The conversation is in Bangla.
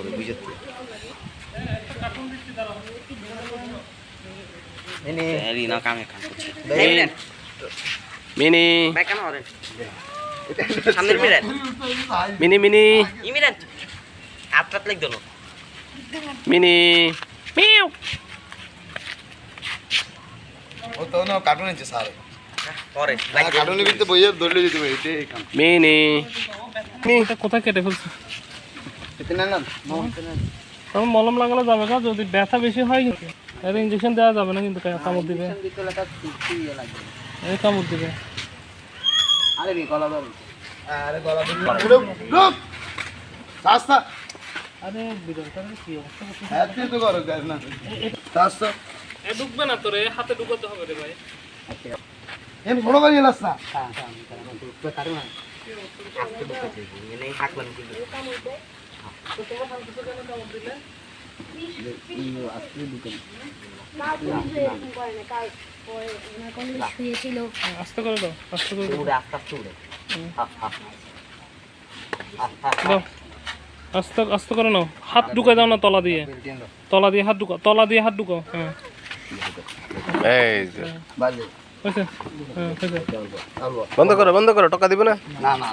করে বুঝতে এনে না কামে কাম করছে। মিনি। সামনের মিরান মিনি মিনি। ইমিরান আত্রাত লাগ দিল মিনি। মিউ। ও তো না কার্টুন আছে স্যার। পরে। কার্টুনের ভিতরে বইয়ে ধরলে দিতে মিনি। কোথায় কেটে ফেলছে? না তখন মলম লাগালে যাবে না যদি ব্যথা বেশি হয় কিন্তু। এর ইঞ্জেকশন দেওয়া যাবে না কিন্তু কামড় দিবে। এই কামড় দিবে। আরে রে গলা ধর। আরে গলা ধর। রুক রুক রাস্তা আরে বিড়ালটার কি অবস্থা করছে? এত তো করো গাছ না। রাস্তা এ ঢুকবে না তোরে হাতে ঢুকাতে হবে রে ভাই। এম বড় গাড়ি না। থাকবেন কিন্তু শুয়েছিল আস্তে করে দাও আস্তে করে দাও আস্তে আস্তে উড়ে আস্তে আস্তে করে নাও হাত ঢুকাই দাও না তলা দিয়ে তলা দিয়ে হাত ঢুকাও তলা দিয়ে হাত ঢুকাও হ্যাঁ এই যে। বন্ধ করো বন্ধ করো টাকা দিব না? না না না।